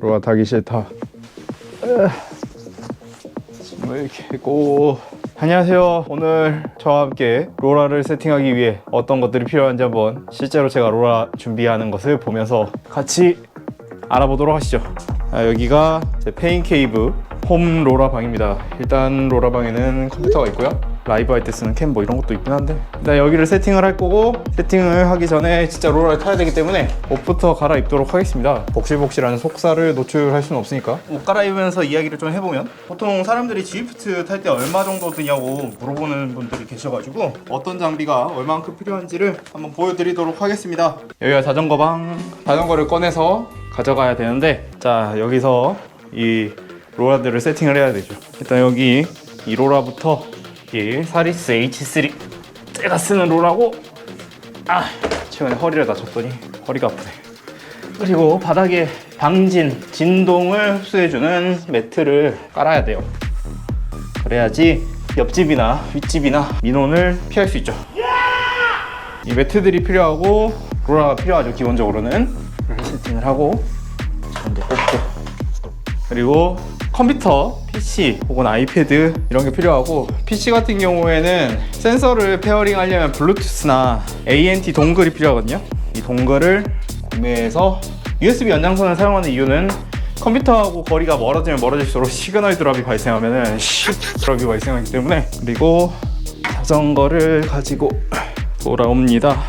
로라 타기 싫다. 뭐 이렇게 있고 안녕하세요. 오늘 저와 함께 로라를 세팅하기 위해 어떤 것들이 필요한지 한번 실제로 제가 로라 준비하는 것을 보면서 같이 알아보도록 하시죠. 아, 여기가 제 페인 케이브 홈 로라 방입니다. 일단 로라 방에는 컴퓨터가 있고요. 라이브 할 때 쓰는 캠 뭐 이런 것도 있긴 한데 일단 여기를 세팅을 할 거고 세팅을 하기 전에 진짜 로라를 타야 되기 때문에 옷부터 갈아입도록 하겠습니다. 복실복실한 속살을 노출할 수는 없으니까 옷 갈아입으면서 이야기를 좀 해보면 보통 사람들이 지프트 탈 때 얼마 정도 드냐고 물어보는 분들이 계셔가지고 어떤 장비가 얼만큼 필요한지를 한번 보여드리도록 하겠습니다. 여기가 자전거 방 자전거를 꺼내서 가져가야 되는데 자 여기서 이 로라들을 세팅을 해야 되죠. 일단 여기 이 로라부터 이 사리스 H3 제가 쓰는 로라고 아 최근에 허리를 다쳤더니 허리가 아프네. 그리고 바닥에 방진 진동을 흡수해주는 매트를 깔아야 돼요. 그래야지 옆집이나 윗집이나 민원을 피할 수 있죠. 이 매트들이 필요하고 로라가 필요하죠 기본적으로는 세팅을 하고 먼저 꽂고 그리고 컴퓨터, PC 혹은 아이패드 이런 게 필요하고 PC 같은 경우에는 센서를 페어링 하려면 블루투스나 ANT 동글이 필요하거든요. 이 동글을 구매해서 USB 연장선을 사용하는 이유는 컴퓨터하고 거리가 멀어지면 멀어질수록 시그널 드랍이 발생하면 시 드랍이 발생하기 때문에 그리고 자전거를 가지고 돌아옵니다.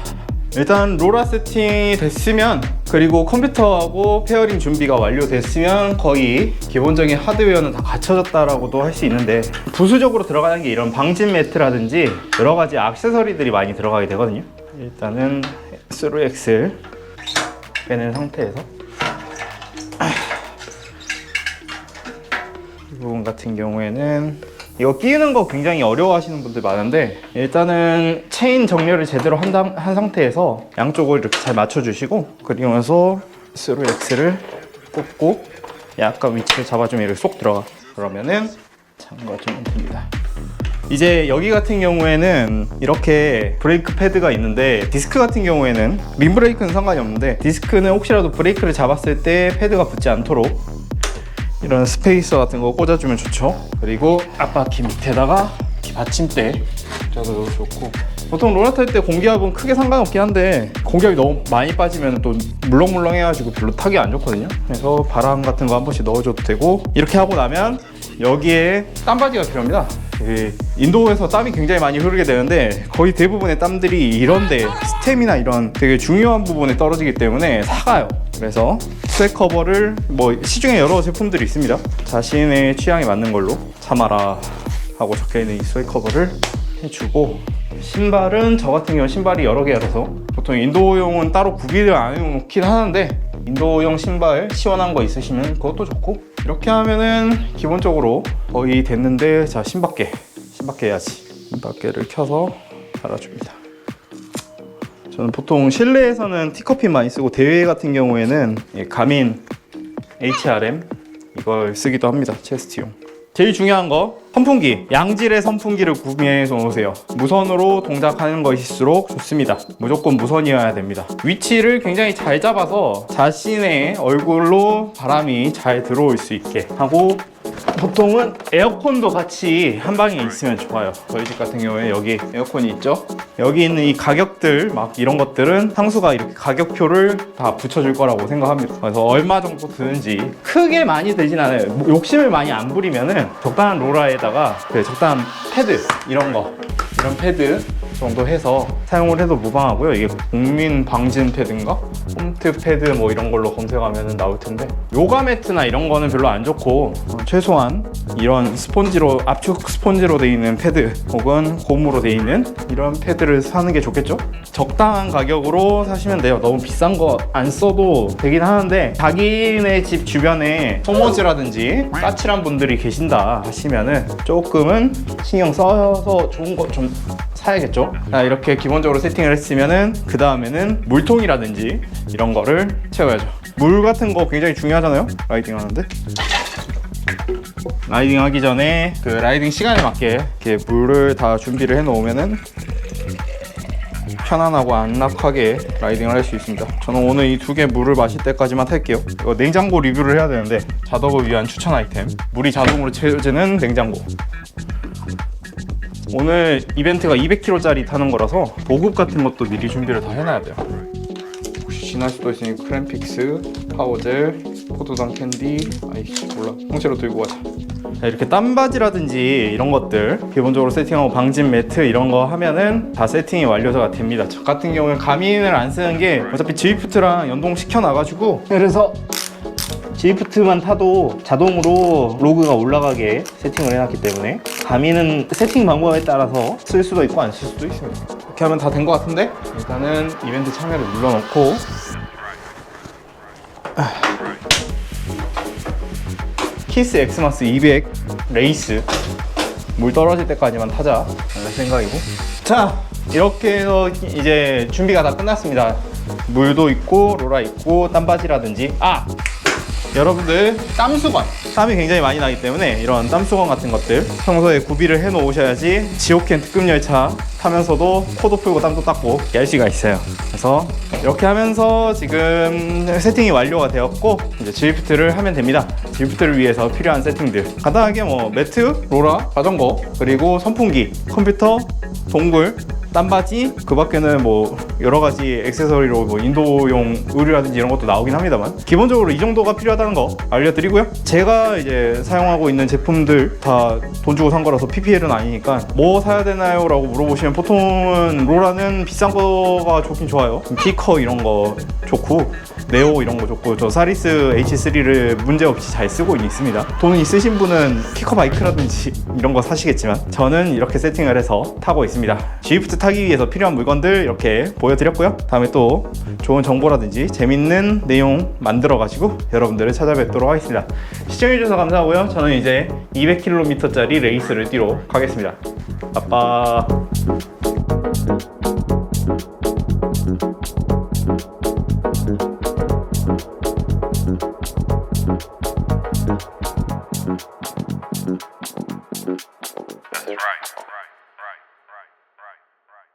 일단 로라 세팅이 됐으면 그리고 컴퓨터하고 페어링 준비가 완료됐으면 거의 기본적인 하드웨어는 다 갖춰졌다라고도 할 수 있는데 부수적으로 들어가는 게 이런 방진 매트라든지 여러 가지 액세서리들이 많이 들어가게 되거든요. 일단은 스루엑스를 빼는 상태에서 이 부분 같은 경우에는 이거 끼우는 거 굉장히 어려워하시는 분들 많은데 일단은 체인 정렬을 제대로 한, 당- 한 상태에서 양쪽을 이렇게 잘 맞춰주시고 그리면서 스루 X를 꽂고 약간 위치를 잡아주면 이렇게 쏙 들어가 그러면은 잠가주면 됩니다. 이제 여기 같은 경우에는 이렇게 브레이크 패드가 있는데 디스크 같은 경우에는 린 브레이크는 상관이 없는데 디스크는 혹시라도 브레이크를 잡았을 때 패드가 붙지 않도록 이런 스페이서 같은 거 꽂아주면 좋죠. 그리고 앞바퀴 밑에다가 이 받침대 꽂아도 좋고. 보통 롤러 탈때 공기압은 크게 상관없긴 한데 공기압이 너무 많이 빠지면 또 물렁물렁 해가지고 별로 타기 안 좋거든요. 그래서 바람 같은 거 한 번씩 넣어줘도 되고 이렇게 하고 나면 여기에 땀바지가 필요합니다. 이 인도에서 땀이 굉장히 많이 흐르게 되는데 거의 대부분의 땀들이 이런데 스템이나 이런 되게 중요한 부분에 떨어지기 때문에 사가요. 그래서 스웨 커버를 뭐 시중에 여러 제품들이 있습니다. 자신의 취향에 맞는 걸로 참아라 하고 적혀 있는 이 스웨 커버를 해주고 신발은 저 같은 경우 신발이 여러 개라서 보통 인도용은 따로 구비를 안 해놓긴 하는데 인도용 신발 시원한 거 있으시면 그것도 좋고 이렇게 하면은 기본적으로 거의 됐는데 자 신밖에 신밖에 해야지 신밖에를 켜서 달아줍니다 저는 보통 실내에서는 티커핀 많이 쓰고 대회 같은 경우에는 이 가민 HRM 이걸 쓰기도 합니다 체스트용. 제일 중요한 거 선풍기. 양질의 선풍기를 구매해서 놓으세요. 무선으로 동작하는 것일수록 좋습니다. 무조건 무선이어야 됩니다. 위치를 굉장히 잘 잡아서 자신의 얼굴로 바람이 잘 들어올 수 있게 하고 보통은 에어컨도 같이 한 방에 있으면 좋아요. 저희 집 같은 경우에 여기 에어컨이 있죠. 여기 있는 이 가격들 막 이런 것들은 상수가 이렇게 가격표를 다 붙여줄 거라고 생각합니다. 그래서 얼마 정도 드는지 크게 많이 들진 않아요. 뭐 욕심을 많이 안 부리면은 적당한 로라에다가 그 적당한 패드 이런 거 이런 패드 정도 해서 사용을 해도 무방하고요. 이게 국민 방진 패드인가? 홈트 패드 뭐 이런 걸로 검색하면 나올 텐데 요가 매트나 이런 거는 별로 안 좋고 어, 최소한 이런 스폰지로 압축 스폰지로 돼 있는 패드 혹은 고무로 돼 있는 이런 패드를 사는 게 좋겠죠? 적당한 가격으로 사시면 돼요. 너무 비싼 거 안 써도 되긴 하는데 자기네 집 주변에 소모즈라든지 까칠한 분들이 계신다 하시면은 조금은 신경 써서 좋은 거 좀 사야겠죠? 자, 이렇게 기본적으로 세팅을 했으면은 그 다음에는 물통이라든지 이런 거를 채워야죠. 물 같은 거 굉장히 중요하잖아요. 라이딩 하는데. 라이딩 하기 전에 그 라이딩 시간에 맞게 이렇게 물을 다 준비를 해 놓으면은 편안하고 안락하게 라이딩을 할 수 있습니다. 저는 오늘 이 두 개 물을 마실 때까지만 탈게요. 이거 냉장고 리뷰를 해야 되는데 자덕을 위한 추천 아이템 물이 자동으로 채워지는 냉장고. 오늘 이벤트가 200kg짜리 타는 거라서 보급 같은 것도 미리 준비를 다 해놔야 돼요. 혹시 지날 수도 있으니 크램픽스, 파워젤, 포도당 캔디, 아이씨 몰라 통째로 들고 가자. 자, 이렇게 땀바지라든지 이런 것들 기본적으로 세팅하고 방진 매트 이런 거 하면은 다 세팅이 완료가 됩니다. 저 같은 경우는 가민을 안 쓰는 게 어차피 지프트랑 연동시켜 놔가지고 그래서 지프트만 타도 자동으로 로그가 올라가게 세팅을 해놨기 때문에 가미는 세팅 방법에 따라서 쓸 수도 있고 안 쓸 수도 있습니다. 이렇게 하면 다 된 것 같은데? 일단은 이벤트 참여를 눌러놓고. 키스 엑스마스 200 레이스. 물 떨어질 때까지만 타자. 내 생각이고. 자 이렇게 해서 이제 준비가 다 끝났습니다. 물도 있고 로라 있고 땀바지라든지. 아 여러분들 땀수건. 땀이 굉장히 많이 나기 때문에 이런 땀수건 같은 것들 평소에 구비를 해 놓으셔야지 지옥행 특급 열차 타면서도 코도 풀고 땀도 닦고 할 수가 있어요. 그래서 이렇게 하면서 지금 세팅이 완료가 되었고 이제 지프트를 하면 됩니다. 지프트를 위해서 필요한 세팅들. 간단하게 뭐 매트, 로라, 자전거 그리고 선풍기, 컴퓨터, 동굴 땀바지? 그 밖에는 뭐 여러 가지 액세서리로 뭐 인도용 의류라든지 이런 것도 나오긴 합니다만. 기본적으로 이 정도가 필요하다는 거 알려드리고요. 제가 이제 사용하고 있는 제품들 다 돈 주고 산 거라서 PPL은 아니니까 뭐 사야 되나요? 라고 물어보시면 보통은 로라는 비싼 거가 좋긴 좋아요. 피커 이런 거 좋고 네오 이런 거 좋고 저 사리스 H3를 문제없이 잘 쓰고 있습니다. 돈 있으신 분은 키커 바이크라든지 이런 거 사시겠지만 저는 이렇게 세팅을 해서 타고 있습니다. 지프트 타기 위해서 필요한 물건들 이렇게 보여드렸고요. 다음에 또 좋은 정보라든지 재밌는 내용 만들어 가지고 여러분들을 찾아뵙도록 하겠습니다. 시청해 주셔서 감사하고요. 저는 이제 200km짜리 레이스를 뛰러 가겠습니다. 아빠